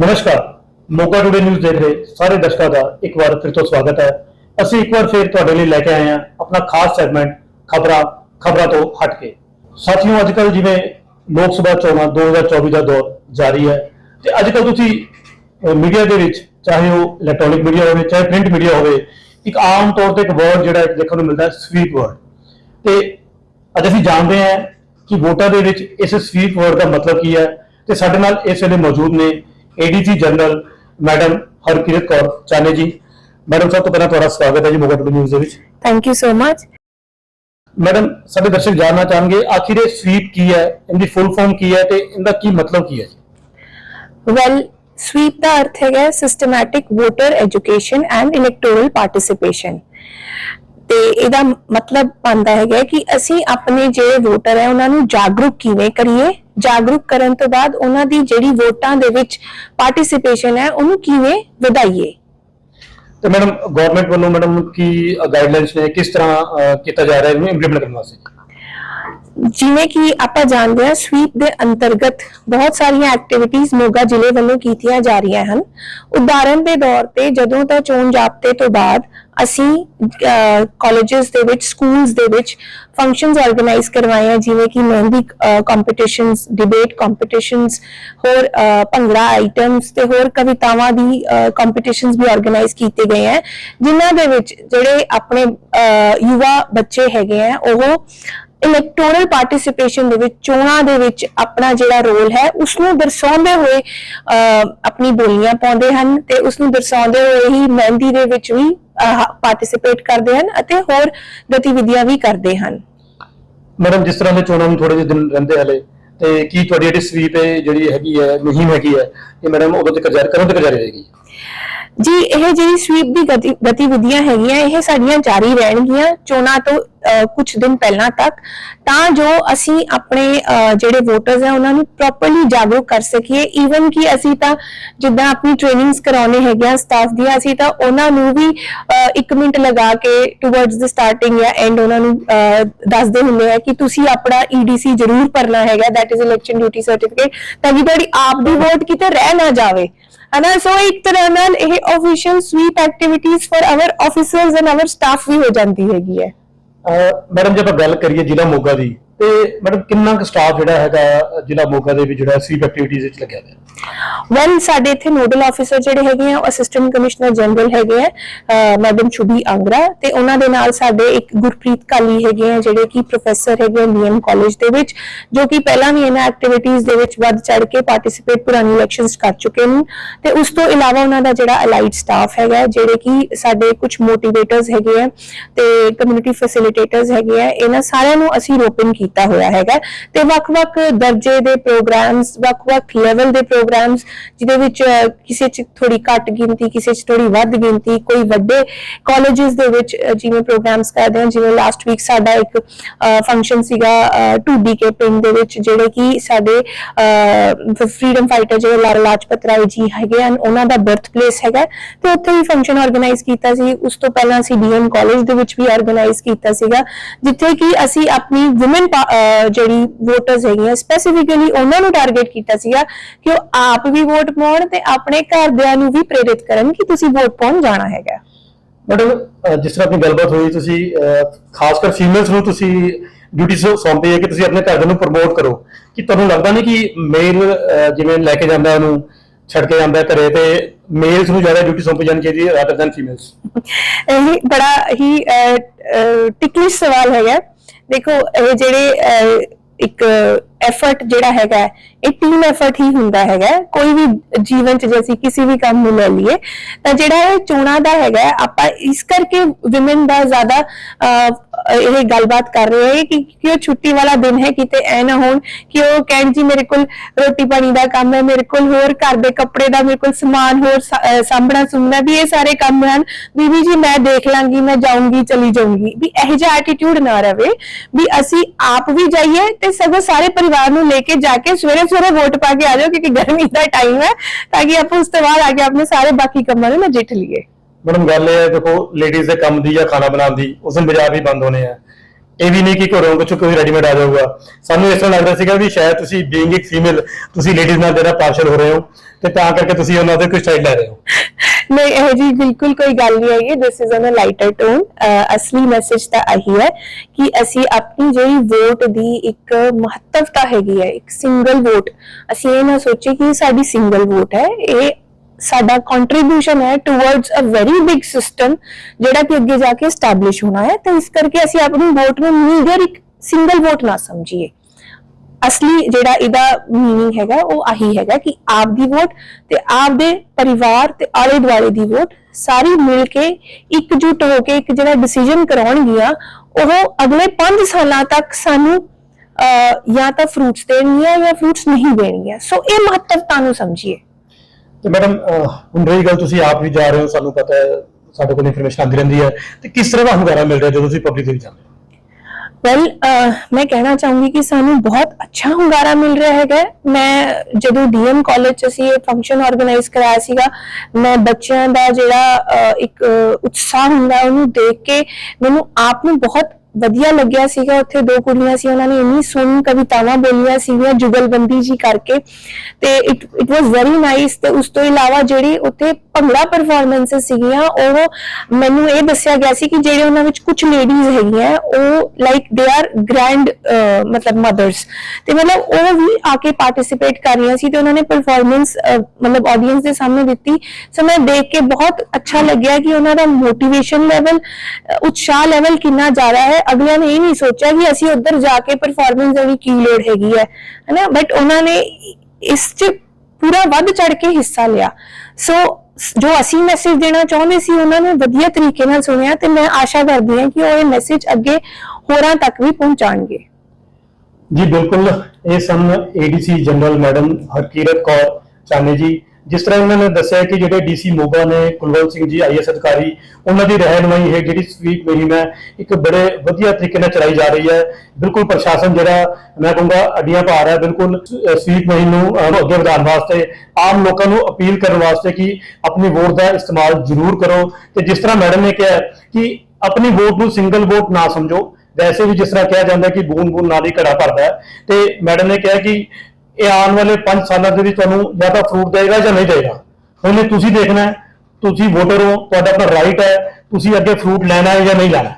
ਨਮਸਕਾਰ। Moga today news ਦੇਖ ਰਹੇ ਸਾਰੇ ਦਰਸ਼ਕਾਂ ਦਾ ਇੱਕ ਵਾਰ ਫਿਰ ਤੋਂ ਸਵਾਗਤ ਹੈ। ਅਸੀਂ ਇੱਕ ਵਾਰ ਫਿਰ ਤੁਹਾਡੇ ਲਈ ਲੈ ਕੇ ਆਏ ਹਾਂ ਆਪਣਾ ਖਾਸ ਸੈਗਮੈਂਟ ਖਬਰਾਂ ਖਬਰਾਂ ਤੋਂ ਹਟ ਕੇ। ਸਾਥੀਓ ਅੱਜ ਕੱਲ ਜਿਵੇਂ ਲੋਕ ਸਭਾ ਚੋਣਾਂ 2024 ਦਾ ਦੌਰ ਜਾਰੀ ਹੈ ਤੇ ਅੱਜ ਕੱਲ ਤੁਸੀਂ ਮੀਡੀਆ ਦੇ ਵਿੱਚ, ਚਾਹੇ ਉਹ ਇਲੈਕਟ੍ਰੋਨਿਕ ਮੀਡੀਆ ਹੋਵੇ, ਚਾਹੇ ਪ੍ਰਿੰਟ ਮੀਡੀਆ ਹੋਵੇ, ਇੱਕ ਆਮ ਤੌਰ ਤੇ ਇੱਕ ਵਰਡ ਜਿਹੜਾ ਦੇਖਣ ਨੂੰ ਮਿਲਦਾ ਹੈ ਸਵੀਪ ਵਰਡ ਤੇ ਅੱਜ ਅਸੀਂ ਜਾਣਦੇ ਹਾਂ ਕਿ ਵੋਟਾਂ ਦੇ ਵਿੱਚ ਇਸ ਸਵੀਪ ਵਰਡ ਦਾ ਮਤਲਬ ਕੀ ਹੈ ਤੇ ਸਾਡੇ ਨਾਲ ਇਸ ਵੇਲੇ ਮੌਜੂਦ ਨੇ ADG general madam Harkirat Kaur ਚਾਨੇ ji madam ਸਭ ਤੋਂ ਪਹਿਲਾਂ ਤੁਹਾਡਾ ਸਵਾਗਤ ਹੈ ਜੀ ਮੋਗਾ ਟੂਡੇ ਨਿਊਜ਼ ਦੇ ਵਿੱਚ। Thank you so much. Madam ਸਾਡੇ ਦਰਸ਼ਕ ਜਾਣਨਾ ਚਾਹਣਗੇ ਆਖਿਰ ਇਹ ਸਵੀਪ ਕੀ ਹੈ? ਇਹਦੀ ਫੁੱਲ ਫਾਰਮ ਕੀ ਹੈ ਤੇ ਇਹਦਾ ਕੀ ਮਤਲਬ ਕੀ ਹੈ ਜੀ? Well, sweep ਦਾ ਅਰਥ ਹੈਗਾ systematic voter education and electoral participation. ਤੇ ਇਹਦਾ ਮਤਲਬ ਬਣਦਾ ਹੈਗਾ ਕਿ ਅਸੀਂ ਆਪਣੇ ਜਿਹੜੇ ਵੋਟਰ ਹੈ ਉਹਨਾਂ ਨੂੰ ਜਾਗਰੂਕ ਕਿਵੇਂ ਕਰੀਏ? ਜਾਗਰੂਕ ਕਰਨ ਤੋਂ ਬਾਅਦ ਉਹਨਾਂ ਦੀ ਜਿਹੜੀ ਵੋਟਾਂ ਦੇ ਵਿੱਚ ਪਾਰਟਿਸਿਪੇਸ਼ਨ ਹੈ, ਉਹਨੂੰ ਕਿਵੇਂ ਵਧਾਈਏ? ਤੇ ਮੈਡਮ ਗਵਰਨਮੈਂਟ ਵੱਲੋਂ ਮੈਡਮ ਕੀ ਗਾਈਡਲਾਈਨਸ ਨੇ, ਕਿਸ ਤਰ੍ਹਾਂ ਕੀਤਾ ਜਾ ਰਿਹਾ ਹੈ, ਇਹਨੂੰ ਇੰਪਲੀਮੈਂਟ ਕਰਨ ਵਾਸਤੇ? ਜਿਵੇਂ ਕਿ ਆਪਾਂ ਜਾਣਦੇ ਹਾਂ ਸਵੀਪ ਦੇ ਅੰਤਰਗਤ ਬਹੁਤ ਸਾਰੀਆਂ ਐਕਟੀਵਿਟੀਜ਼ ਮੋਗਾ ਜ਼ਿਲ੍ਹੇ ਵੱਲੋਂ ਕੀਤੀਆਂ ਜਾ ਰਹੀਆਂ ਹਨ। ਉਦਾਹਰਨ ਦੇ ਤੌਰ ਤੇ ਜਦੋਂ ਤਾਂ ਚੋਣ ਜਾਬਤੇ ਤੋਂ ਬਾਅਦ ਅਸੀਂ ਕਾਲਜਸ ਦੇ ਵਿੱਚ ਸਕੂਲਸ ਦੇ ਵਿੱਚ ਫੰਕਸ਼ਨਸ ਆਰਗੇਨਾਈਜ਼ ਕਰਵਾਏ ਆ ਜਿਵੇਂ ਕਿ ਮਹਿੰਦੀ ਕੰਪੀਟੀਸ਼ਨਸ ਡਿਬੇਟ ਕੰਪੀਟੀਸ਼ਨਸ ਹੋਰ ਭੰਗੜਾ ਆਈਟਮਸ ਤੇ ਹੋਰ ਕਵਿਤਾਵਾਂ ਦੀ ਕੰਪੀਟੀਸ਼ਨਸ ਵੀ ਆਰਗੇਨਾਈਜ਼ ਕੀਤੇ ਗਏ ਆ। ਜਿਨ੍ਹਾਂ ਦੇ ਵਿੱਚ ਜਿਹੜੇ ਆਪਣੇ ਅਹ, ਯੁਵਾ ਬੱਚੇ ਹੈਗੇ ਆ ਉਹ ਇਲੈਕਟੋਰਲ ਪਾਰਟਿਸਿਪੇਸ਼ਨ ਦੇ ਵਿੱਚ, ਚੋਣਾਂ ਦੇ ਵਿੱਚ ਆਪਣਾ ਜਿਹੜਾ ਰੋਲ ਹੈ ਉਸ ਨੂੰ ਦਰਸਾਉਂਦੇ ਹੋਏ ਆਪਣੀ ਬੋਲੀਆਂ ਪਾਉਂਦੇ ਹਨ ਤੇ ਉਸ ਨੂੰ ਦਰਸਾਉਂਦੇ ਹੋਏ ਹੀ ਮਹਿੰਦੀ ਦੇ ਵਿੱਚ ਵੀ ਪਾਰਟਿਸਿਪੇਟ ਕਰਦੇ ਹਨ ਅਤੇ ਹੋਰ ਗਤੀਵਿਧੀਆਂ ਵੀ ਕਰਦੇ ਹਨ। ਮੈਡਮ, ਜਿਸ ਤਰ੍ਹਾਂ ਦੇ ਚੋਣਾਂ ਨੂੰ ਥੋੜੇ ਜਿਹੇ ਦਿਨ ਰਹਿੰਦੇ ਹਲੇ, ਤੇ ਕੀ ਤੁਹਾਡੀ ਜਿਹੜੀ ਸਵੀਪ ਹੈ, ਜਿਹੜੀ ਹੈਗੀ ਹੈ, ਮੁਹਿੰਮ ਹੈਗੀ ਹੈ, ਇਹ ਮੈਡਮ ਉਦੋਂ ਤੱਕ ਜਾਰੀ, ਕਦੋਂ ਤੱਕ ਜਾਰੀ ਰਹੇਗੀ? ਜੀ, ਇਹ ਜਿਹੜੀ ਸਵੀਪ ਦੀ ਗਤੀਵਿਧੀਆਂ ਹੈਗੀਆਂ, ਇਹ ਸਾਡੀਆਂ ਜਾਰੀ ਰਹਿਣਗੀਆਂ ਚੋਣਾਂ ਤੋਂ ਕੁਝ ਦਿਨ ਪਹਿਲਾਂ ਤੱਕ। ਤਾਂ ਜੋ ਅਸੀਂ ਆਪਣੇ ਜਿਹੜੇ ਵੋਟਰਸ ਹੈ ਉਹਨਾਂ ਨੂੰ ਪ੍ਰੋਪਰਲੀ ਜਾਗਰੂਕ ਕਰ ਸਕੀਏ। ਈਵਨ ਕਿ ਅਸੀਂ ਤਾਂ ਜਿੱਦਾਂ ਆਪਣੀ ਟ੍ਰੇਨਿੰਗਸ ਕਰਾਉਣੇ ਹੈਗੀਆਂ ਸਟਾਫ ਦੀਆਂ, ਅਸੀਂ ਤਾਂ ਉਹਨਾਂ ਨੂੰ ਵੀ 1 ਮਿੰਟ ਲਗਾ ਕੇ ਟੁਵਰਡਸ ਦ ਸਟਾਰਟਿੰਗ ਜਾਂ ਐਂਡ ਉਹਨਾਂ ਨੂੰ ਦੱਸਦੇ ਹੁੰਦੇ ਆ ਕਿ ਤੁਸੀਂ ਆਪਣਾ ਈਡੀਸੀ ਜ਼ਰੂਰ ਭਰਨਾ ਹੈਗਾ that is election duty certificate ਤਾਂ ਕਿ ਤੁਹਾਡੀ ਆਪ ਦੀ ਵੋਟ ਕਿਤੇ ਰਹਿ ਨਾ ਜਾਵੇ। ਹਨਾ ਸੋ ਇੱਕ ਤਰ੍ਹਾਂ ਨਾਲ ਇਹ official SVEEP activities for our officers and our staff ਵੀ ਹੋ ਜਾਂਦੀ ਹੈਗੀ ਹੈ। ਮੈਡਮ, ਜੇ ਆਪਾਂ ਗੱਲ ਕਰੀਏ ਜ਼ਿਲ੍ਹਾ ਮੋਗਾ ਦੀ ਤੇ ਮੈਡਮ ਕਿੰਨਾ ਕੁ ਸਟਾਫ ਜਿਹੜਾ ਹੈਗਾ ਜ਼ਿਲ੍ਹਾ ਮੋਗਾ ਦੇ ਵਿੱਚ ਜਿਹੜਾ ਸਵੀਪ ਐਕਟੀਵਿਟੀਜ਼ ਵਿੱਚ ਲੱਗਿਆ ਹੋਇਆ? ਵੈਲ ਸਾਡੇ ਇੱਥੇ ਨੋਡਲ ਆਫੀਸਰ ਜਿਹੜੇ ਹੈਗੇ ਆ ਅਸਿਸਟੈਂਟ ਕਮਿਸ਼ਨਰ ਜਨਰਲ ਹੈਗੇ ਆ ਮੈਡਮ ਸ਼ੁਭੀ ਆਂਗਰਾ ਤੇ ਉਹਨਾਂ ਦੇ ਨਾਲ ਸਾਡੇ ਇੱਕ ਗੁਰਪ੍ਰੀਤ ਕਾਲੀ ਹੈਗੇ ਆ, ਜਿਹੜੇ ਕਿ ਪ੍ਰੋਫੈਸਰ ਹੈਗੇ ਆ ਨੀਐਮ ਕਾਲਜ ਦੇ ਵਿੱਚ, ਜੋ ਕਿ ਪਹਿਲਾਂ ਵੀ ਇਹਨਾਂ ਐਕਟੀਵਿਟੀਜ਼ ਦੇ ਵਿੱਚ ਵੱਧ ਚੜ ਕੇ ਪਾਰਟਿਸਿਪੇਟ ਪੁਰਾਣੀ ਇਲੈਕਸ਼ਨਸ ਕਰ ਚੁੱਕੇ ਨੇ। ਤੇ ਉਸ ਤੋਂ ਇਲਾਵਾ ਉਹਨਾਂ ਦਾ ਜਿਹੜਾ ਅਲਾਈਡ ਸਟਾਫ ਹੈਗਾ, ਜਿਹੜੇ ਕਿ ਸਾਡੇ ਕੁਝ ਮੋਟੀਵੇਟਰਸ ਹੈਗੇ ਆ ਤੇ ਕਮਿਊਨਿਟੀ ਫੈਸਿਲਿਟੇਟਰਸ ਹੈਗੇ ਆ, ਇਹਨਾਂ ਸਾਰਿਆਂ ਨੂੰ ਅਸੀਂ ਰੋਪਿੰਗ ਕੀਤਾ ਹੋਇਆ ਹੈਗਾ। ਤੇ ਵੱਖ-ਵੱਖ ਦਰਜੇ ਦੇ ਪ੍ਰੋਗਰਾਮਸ, ਵੱਖ-ਵੱਖ ਲੈਵਲ ਦੇ ਪ੍ਰੋਗਰਾਮਸ, ਜਿਹਦੇ ਵਿੱਚ ਕਿਸੇ ਚ ਥੋੜੀ ਘੱਟ ਗਿਣਤੀ, ਕਿਸੇ ਚ ਥੋੜੀ ਵੱਧ ਗਿਣਤੀ, ਕੋਈ ਵੱਡੇ ਕਾਲਜਸ ਦੇ ਵਿੱਚ ਜਿਵੇਂ ਪ੍ਰੋਗਰਾਮਸ ਕਰਦੇ ਹਾਂ ਜਿਵੇਂ ਲਾਸਟ ਵੀਕ ਸਾਡਾ ਇੱਕ ਫੰਕਸ਼ਨ ਸੀਗਾ 2DK ਪਿੰਡ ਦੇ ਵਿੱਚ, ਜਿਹੜੇ ਕਿ ਸਾਡੇ ਫਰੀडम ਫਾਈਟਰ ਜਿਹੜੇ ਲਾਲਾ ਲਾਜਪਤ ਰਾਏ ਜੀ ਹੈਗੇ ਹਨ, ਉਹਨਾਂ ਦਾ ਬਰਥ ਪਲੇਸ ਹੈਗਾ। ਤੇ ਉੱਥੇ ਵੀ ਫੰਕਸ਼ਨ ਆਰਗੇਨਾਈਜ਼ ਕੀਤਾ ਸੀ। ਉਸ ਤੋਂ ਪਹਿਲਾਂ ਅਸੀਂ ਡੀਐਮ ਕਾਲਜ ਦੇ ਵਿੱਚ ਵੀ ਆਰਗੇਨਾਈਜ਼ ਕੀਤਾ ਸੀਗਾ, ਜਿੱਥੇ ਕਿ ਅਸੀਂ ਆਪਣੀ ਔਮਨ ਜਿਹੜੀ ਵੋਟਰਸ ਹੈਗੀਆਂ ਸਪੈਸੀਫਿਕਲੀ ਉਹਨਾਂ ਨੂੰ ਟਾਰਗੇਟ ਕੀਤਾ ਸੀਗਾ ਕਿ ਉਹ ਆਪ ਵੀ ਵੋਟ ਪਾਉਣ ਤੇ ਆਪਣੇ ਘਰਦਿਆਂ ਨੂੰ ਵੀ ਪ੍ਰੇਰਿਤ ਕਰਨ ਕਿ ਤੁਸੀਂ ਵੋਟ ਪਾਉਣ ਜਾਣਾ ਹੈਗਾ। ਮੈਡਮ ਜਿਸ ਤਰ੍ਹਾਂ ਆਪਣੀ ਗੱਲਬਾਤ ਹੋਈ ਤੁਸੀਂ ਖਾਸ ਕਰ ਫੀਮੇਲਸ ਨੂੰ ਤੁਸੀਂ ਡਿਊਟੀ ਸੌਂਪੀ ਹੈ ਕਿ ਤੁਸੀਂ ਆਪਣੇ ਘਰਦਿਆਂ ਨੂੰ ਪ੍ਰਮੋਟ ਕਰੋ। ਕਿ ਤੁਹਾਨੂੰ ਲੱਗਦਾ ਨਹੀਂ ਕਿ ਮੇਲ ਜਿਵੇਂ ਲੈ ਕੇ ਜਾਂਦਾ ਉਹਨੂੰ ਛੱਡ ਕੇ ਜਾਂਦਾ ਘਰੇ ਤੇ ਮੇਲਸ ਨੂੰ ਜ਼ਿਆਦਾ ਡਿਊਟੀ ਸੌਂਪੀ ਜਾਣੀ ਚਾਹੀਦੀ ਹੈ ਰਾਦਰ ਦੈਨ ਫੀਮੇਲਸ ਇਹ ਬੜਾ ਹੀ ਟਿਕਲਿਸ਼ ਸਵਾਲ ਹੈਗਾ। ਦੇਖੋ ਇਹ ਜਿਹੜੇ ਇੱਕ ਐਫਰਟ ਜਿਹੜਾ ਹੈਗਾ ਇਹ ਟੀਮ ਐਫਰਟ ਹੀ ਹੁੰਦਾ ਹੈਗਾ। ਕੋਈ ਵੀ ਜੀਵਨ ਚ ਜੇ ਅਸੀਂ ਕਿਸੇ ਵੀ ਕੰਮ ਨੂੰ ਲੈ ਲਈਏ ਤਾਂ ਜਿਹੜਾ ਇਹ ਚੋਣਾਂ ਦਾ ਹੈਗਾ ਆਪਾਂ ਇਸ ਕਰਕੇ ਔਮਨ ਦਾ ਜ਼ਿਆਦਾ ਅਹ, ਇਹ ਗੱਲਬਾਤ ਕਰ ਰਹੇ ਹਾਂ ਕਿ ਕਿ ਛੁੱਟੀ ਵਾਲਾ ਦਿਨ ਹੈ, ਕਿਤੇ ਐ ਨਾ ਹੋਣ ਕਿ ਉਹ ਕਹਿਣ ਜੀ ਮੇਰੇ ਕੋਲ ਰੋਟੀ ਪਾਣੀ ਦਾ ਕੰਮ ਹੈ, ਮੇਰੇ ਕੋਲ ਹੋਰ ਘਰ ਦੇ ਕੱਪੜੇ ਦਾ, ਮੇਰੇ ਕੋਲ ਸਮਾਨ ਹੋਰ ਸਾਂਭਣਾ ਸੁਣਨਾ ਵੀ ਇਹ ਸਾਰੇ ਕੰਮ ਹਨ। ਬੀਬੀ ਜੀ, ਮੈਂ ਦੇਖ ਲਾਂਗੀ, ਮੈਂ ਜਾਊਂਗੀ, ਚਲੀ ਜਾਊਂਗੀ। ਵੀ ਇਹ ਜਿਹਾ ਐਟੀਟਿਊਡ ਨਾ ਰਵੇ ਵੀ ਅਸੀਂ ਆਪ ਵੀ ਜਾਈਏ ਤੇ ਸਗੋਂ ਸਾਰੇ ਪਰਿਵਾਰ ਨੂੰ ਲੈ ਕੇ ਜਾ ਕੇ ਸਵੇਰੇ ਸਵੇਰੇ ਵੋਟ ਪਾ ਕੇ ਆ ਜਾਓ, ਕਿਉਂਕਿ ਗਰਮੀ ਦਾ ਟਾਈਮ ਹੈ, ਤਾਂ ਕਿ ਆਪਾਂ ਉਸ ਤੋਂ ਬਾਅਦ ਆ ਕੇ ਆਪਣੇ ਸਾਰੇ ਬਾਕੀ ਕੰਮਾਂ ਨੂੰ ਨਜਿੱਠ ਲਈਏ। ਮੈਡਮ ਗੱਲ ਇਹ ਹੈ, ਦੇਖੋ ਲੇਡੀਜ਼ ਦੇ ਕੰਮ ਦੀ ਜਾਂ ਖਾਣਾ ਬਣਾਉਣ ਦੀ, ਉਸ ਦਿਨ ਬਾਜ਼ਾਰ ਵੀ ਬੰਦ ਹੋਣੇ ਆ। ਇਹ ਵੀ ਨਹੀਂ ਕਿ ਘਰੋਂ ਕੁਝ ਕੋਈ ਰੈਡੀਮੇਡ ਆ ਜਾਊਗਾ। ਸਾਨੂੰ ਇਸ ਤਰ੍ਹਾਂ ਲੱਗਦਾ ਸੀਗਾ ਵੀ ਸ਼ਾਇਦ ਤੁਸੀਂ ਬੀਇੰਗ ਇੱਕ ਫੀਮੇਲ ਤੁਸੀਂ ਲੇਡੀਜ਼ ਨਾਲ ਜਿਹੜਾ ਪਾਰਸ਼ਲ ਹੋ ਰਹੇ ਹੋ, ਤੇ ਤਾਂ ਕਰਕੇ ਤੁਸੀਂ ਉਹਨਾਂ ਦੇ ਕੋਈ ਸਟਾਈਲ ਲੈ ਰਹੇ ਹੋ। ਨਹੀਂ, ਇਹ ਜੀ ਬਿਲਕੁਲ ਕੋਈ ਗੱਲ ਨਹੀਂ ਹੈਗੀ। This is on lighter tone ਅਸਲੀ ਮੈਸੇਜ ਤਾਂ ਆਹੀ ਹੈ ਕਿ ਅਸੀਂ ਆਪਣੀ ਜਿਹੜੀ ਵੋਟ ਦੀ ਇੱਕ ਮਹੱਤਵਤਾ ਹੈਗੀ ਹੈ, ਇੱਕ ਸਿੰਗਲ ਵੋਟ ਅਸੀਂ ਇਹ ਨਾ ਸੋਚੇ ਕਿ ਸਾਡੀ ਸਿੰਗਲ ਵੋਟ ਹੈ। ਇਹ ਸਾਡਾ ਕੰਟਰੀਬਿਊਸ਼ਨ ਹੈ towards a very big system ਜਿਹੜਾ ਕਿ ਅੱਗੇ ਜਾ ਕੇ ਸਟੈਬਲਿਸ਼ ਹੋਣਾ ਹੈ। ਤੇ ਇਸ ਕਰਕੇ ਅਸੀਂ ਆਪਣੀ ਵੋਟ ਨੂੰ ਨੀਗਰ ਇੱਕ ਸਿੰਗਲ ਵੋਟ ਨਾ ਸਮਝੀਏ। ਅਸਲੀ ਜਿਹੜਾ ਇਹਦਾ ਮੀਨਿੰਗ ਹੈਗਾ ਉਹ ਆਹੀ ਹੈਗਾ ਕਿ ਆਪ ਦੀ ਵੋਟ ਤੇ ਆਪ ਦੇ ਪਰਿਵਾਰ ਤੇ ਆਲੇ ਦੁਆਲੇ ਦੀ ਵੋਟ ਸਾਰੀ ਮਿਲ ਕੇ ਇਕਜੁੱਟ ਹੋ ਕੇ ਇੱਕ ਜਿਹੜਾ ਡਿਸੀਜਨ ਕਰਾਉਣਗੀਆਂ ਉਹ ਅਗਲੇ 5 ਸਾਲਾਂ ਤੱਕ ਸਾਨੂੰ ਅਹ, ਜਾਂ ਤਾਂ ਫਰੂਟਸ ਦੇਣਗੀਆਂ ਜਾਂ ਫਰੂਟਸ ਨਹੀਂ ਦੇਣਗੀਆਂ। ਸੋ ਇਹ ਮਹੱਤਵਤਾ ਨੂੰ ਸਮਝੀਏ। ਤੇ ਮੈਡਮ ਹੁਣ ਰਹੀ ਗੱਲ ਤੁਸੀਂ ਆਪ ਵੀ ਜਾ ਰਹੇ ਹੋ, ਸਾਨੂੰ ਪਤਾ ਹੈ, ਸਾਡੇ ਕੋਲ ਇਨਫੋਰਮੇਸ਼ਨ ਆਉਂਦੀ ਰਹਿੰਦੀ ਹੈ। ਤੇ ਕਿਸ ਤਰ੍ਹਾਂ ਦਾ ਹੁੰਗਾਰਾ ਮਿਲ ਰਿਹਾ ਜਦੋਂ ਤੁਸੀਂ ਪਬਲਿਕ ਦੇ ਵਿੱਚ ਜਾਂਦੇ ਹੋ? ਵੈਲ ਮੈਂ ਕਹਿਣਾ ਚਾਹੂੰਗੀ ਕਿ ਸਾਨੂੰ ਬਹੁਤ ਅੱਛਾ ਹੁੰਗਾਰਾ ਮਿਲ ਰਿਹਾ ਹੈਗਾ ਮੈਂ ਜਦੋਂ ਡੀਐਮ ਕਾਲਜ ਚ ਅਸੀਂ ਇਹ ਫੰਕਸ਼ਨ ਆਰਗੇਨਾਈਜ਼ ਕਰਾਇਆ ਸੀਗਾ, ਮੈਂ ਬੱਚਿਆਂ ਦਾ ਜਿਹੜਾ ਇੱਕ ਉਤਸ਼ਾਹ ਹੁੰਦਾ ਉਹਨੂੰ ਦੇਖ ਕੇ ਮੈਨੂੰ ਆਪ ਨੂੰ ਬਹੁਤ ਵਧੀਆ ਲੱਗਿਆ ਸੀਗਾ, ਉੱਥੇ ਦੋ ਕੁੜੀਆਂ ਸੀ, ਉਹਨਾਂ ਨੇ ਇੰਨੀ ਸੋਹਣੀ ਕਵਿਤਾਵਾਂ ਬੋਲੀਆਂ ਸੀਗੀਆਂ ਜੁਗਲਬੰਦੀ ਜੀ ਕਰਕੇ। ਤੇ it it was very nice ਤੇ ਉਸ ਤੋਂ ਇਲਾਵਾ ਜਿਹੜੀ ਉੱਥੇ ਭੰਗੜਾ ਪਰਫਾਰਮੈਂਸਸ ਸੀਗੀਆਂ, ਉਹ ਮੈਨੂੰ ਇਹ ਦੱਸਿਆ ਗਿਆ ਸੀ ਕਿ ਜਿਹੜੇ ਉਹਨਾਂ ਵਿੱਚ ਕੁਝ ਲੇਡੀਜ਼ ਹੈਗੀਆਂ, ਉਹ ਲਾਈਕ ਦੇ ਆਰ ਗ੍ਰੈਂਡ ਮਤਲਬ ਮਦਰਸ ਤੇ ਮਤਲਬ ਉਹ ਵੀ ਆ ਕੇ ਪਾਰਟਿਸਿਪੇਟ ਕਰ ਰਹੀਆਂ ਸੀ ਤੇ ਉਹਨਾਂ ਨੇ ਪਰਫਾਰਮੈਂਸ ਮਤਲਬ ਆਡੀਅנס ਦੇ ਸਾਹਮਣੇ ਦਿੱਤੀ। ਸੋ ਮੈਂ ਦੇਖ ਕੇ ਬਹੁਤ ਅੱਛਾ ਲੱਗਿਆ ਕਿ ਉਹਨਾਂ ਦਾ ਮੋਟੀਵੇਸ਼ਨ ਲੈਵਲ ਉਤਸ਼ਾਹ ਲੈਵਲ ਕਿੰਨਾ ਜ਼ਿਆਦਾ ਹੈ। ਅਗਲਿਆਂ ਨੇ ਇਹ ਨਹੀਂ ਸੋਚਿਆ ਕਿ ਅਸੀਂ ਉੱਧਰ ਜਾ ਕੇ ਪਰਫਾਰਮੈਂਸ ਦੇਣੀ ਕੀ ਲੋੜ ਹੈਗੀ ਹੈ, ਹਨਾ? ਬਟ ਉਹਨਾਂ ਨੇ ਇਸ 'ਚ ਪੂਰਾ ਵੱਧ ਚੜ ਕੇ ਹਿੱਸਾ ਲਿਆ। ਸੋ, ਜੋ ਅਸੀਂ ਮੈਸੇਜ ਦੇਣਾ ਚਾਹੁੰਦੇ ਸੀ, ਉਹਨਾਂ ਨੇ ਵਧੀਆ ਤਰੀਕੇ ਨਾਲ ਸੁਣਿਆ ਤੇ ਮੈਂ ਆਸ਼ਾ ਕਰਦੀ ਹਾਂ ਕਿ ਉਹ ਇਹ ਮੈਸੇਜ ਅੱਗੇ ਹੋਰਾਂ ਤੱਕ ਵੀ ਪਹੁੰਚਾਣਗੇ ਜੀ, ਬਿਲਕੁਲ। ਇਹ ਸਨ ADC general madam Harkirat Kaur Chane ji. ਜਿਸ ਤਰ੍ਹਾਂ ਉਹਨਾਂ ਨੇ ਦੱਸਿਆ ਕਿ ਜਿਹੜੇ ਡੀਸੀ ਮੋਗਾ ਨੇ, ਕੁਲਵੰਤ ਸਿੰਘ ਜੀ ਆਈਐਸ ਅਧਿਕਾਰੀ, ਉਹਨਾਂ ਦੀ ਰਹਿਨਮਾਈ ਹੈ ਜਿਹੜੀ ਸਵੀਪ ਮੁਹਿੰਮ ਹੈ, ਇੱਕ ਬੜੇ ਵਧੀਆ ਤਰੀਕੇ ਨਾਲ ਚਲਾਈ ਜਾ ਰਹੀ ਹੈ। ਬਿਲਕੁਲ ਪ੍ਰਸ਼ਾਸਨ ਜਿਹੜਾ, ਮੈਂ ਕਹੂੰਗਾ ਅੱਡੀਆਂ ਪਾ ਰਿਹਾ ਹੈ, ਬਿਲਕੁਲ ਸਵੀਪ ਮੁਹਿੰਮ ਨੂੰ ਅੱਗੇ ਵਧਾਉਣ ਵਾਸਤੇ, ਆਮ ਲੋਕਾਂ ਨੂੰ ਅਪੀਲ ਕਰਨ ਵਾਸਤੇ ਕਿ ਆਪਣੀ ਵੋਟ ਦਾ ਇਸਤੇਮਾਲ ਜ਼ਰੂਰ ਕਰੋ। ਤੇ ਜਿਸ ਤਰ੍ਹਾਂ ਮੈਡਮ ਨੇ ਕਿਹਾ ਕਿ ਆਪਣੀ ਵੋਟ ਨੂੰ ਸਿੰਗਲ ਵੋਟ ਨਾ ਸਮਝੋ, ਵੈਸੇ ਵੀ ਜਿਸ ਤਰ੍ਹਾਂ ਕਿਹਾ ਜਾਂਦਾ ਕਿ ਬੂੰਦ ਬੂੰਦ ਨਾਲ ਹੀ ਘੜਾ ਭਰਦਾ ਤੇ ਮੈਡਮ ਨੇ ਕਿਹਾ ਕਿ ਇਹ ਆਉਣ ਵਾਲੇ 5 ਸਾਲਾਂ ਦੇ ਵਿੱਚ ਤੁਹਾਨੂੰ ਜਾਂ ਤਾਂ ਫਰੂਟ ਦੇਗਾ ਜਾਂ ਨਹੀਂ ਦੇਗਾ। ਹੁਣ ਇਹ ਤੁਸੀਂ ਦੇਖਣਾ ਹੈ ਤੁਸੀਂ ਵੋਟਰ ਹੋ ਤੁਹਾਡਾ ਆਪਣਾ ਰਾਈਟ ਹੈ ਤੁਸੀਂ ਅੱਗੇ ਫਰੂਟ ਲੈਣਾ ਹੈ ਜਾਂ ਨਹੀਂ ਲੈਣਾ।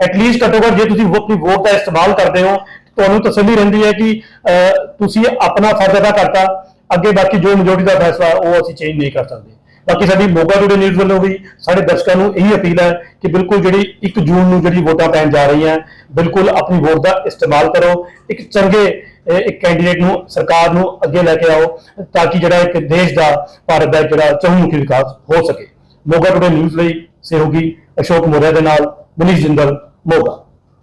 ਐਟਲੀਸਟ ਘੱਟੋ ਘੱਟ ਜੇ ਤੁਸੀਂ ਵੋ- ਆਪਣੀ ਵੋਟ ਦਾ ਇਸਤੇਮਾਲ ਕਰਦੇ ਹੋ ਤੁਹਾਨੂੰ ਤਸੱਲੀ ਰਹਿੰਦੀ ਹੈ ਕਿ ਅਹ, ਤੁਸੀਂ ਆਪਣਾ ਫਰਜ਼ ਅਦਾ ਕਰਤਾ ਅੱਗੇ ਬਾਕੀ ਜੋ ਮੈਜੋਰਟੀ ਦਾ ਫੈਸਲਾ ਉਹ ਅਸੀਂ ਚੇਂਜ ਨਹੀਂ ਕਰ ਸਕਦੇ। ਬਾਕੀ ਸਾਡੀ ਮੋਗਾ ਟੂਡੇ ਨਿਊਜ਼ ਵੱਲੋਂ ਵੀ ਸਾਡੇ ਦਰਸ਼ਕਾਂ ਨੂੰ ਇਹੀ ਅਪੀਲ ਹੈ ਕਿ ਬਿਲਕੁਲ ਜਿਹੜੀ 1 ਜੂਨ ਨੂੰ ਜਿਹੜੀ ਵੋਟਾਂ ਪੈਣ ਜਾ ਰਹੀਆਂ, ਬਿਲਕੁਲ ਆਪਣੀ ਵੋਟ ਦਾ ਇਸਤੇਮਾਲ ਕਰੋ, ਇੱਕ ਚੰਗੇ ਇੱਕ ਕੈਂਡੀਡੇਟ ਨੂੰ, ਸਰਕਾਰ ਨੂੰ ਅੱਗੇ ਲੈ ਕੇ ਆਓ ਤਾਂ ਕਿ ਜਿਹੜਾ ਇੱਕ ਦੇਸ਼ ਦਾ ਭਾਰਤ ਦਾ ਜਿਹੜਾ ਚਹੁੰਮੁਖੀ ਵਿਕਾਸ ਹੋ ਸਕੇ। ਮੋਗਾ ਟੂਡੇ ਨਿਊਜ਼ ਲਈ ਸਹਿਯੋਗੀ ਅਸ਼ੋਕ ਮੋਰਿਆ ਦੇ ਨਾਲ ਮਨੀਸ਼ ਜਿੰਦਲ, ਮੋਗਾ।